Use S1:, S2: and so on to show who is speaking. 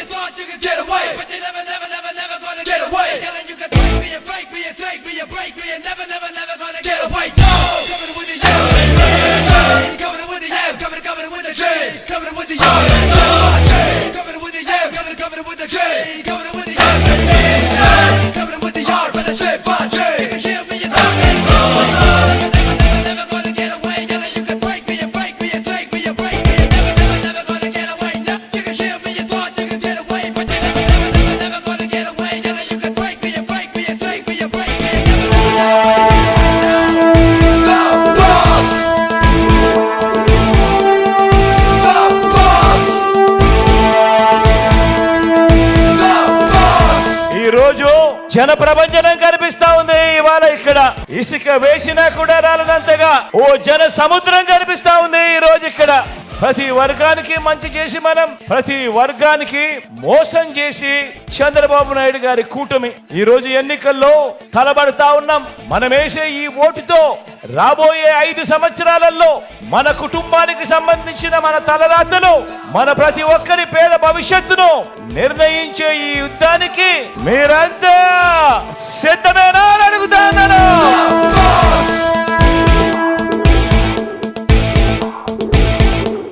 S1: you thought you could get away, but you never, never, never, never gonna get away. Yelling you can break me break me take me break me. Never, never, never gonna get away. No, coming with the coming with the coming, coming with the coming with the coming with the coming with the J,
S2: రోజు జన ప్రభంజనం కనిపిస్తా ఉంది ఇవాళ ఇక్కడ. ఇసుక వేసినా కూడా రాలనంతగా ఓ జన సముద్రం కనిపిస్తా ఉంది ఈ రోజు ఇక్కడ. ప్రతి వర్గానికి మంచి చేసి మనం ప్రతి వర్గానికి మోసం చేసి చంద్రబాబు నాయుడు గారి కూటమి. ఈ రోజు ఎన్నికల్లో తలబడతా ఉన్నాం. మనమేసే ఈ ఓటుతో రాబోయే ఐదు సంవత్సరాలలో మన కుటుంబానికి సంబంధించిన మన తలరాతను మన ప్రతి ఒక్కరి పేద భవిష్యత్తును నిర్ణయించే ఈ యుద్ధానికి మీరంతా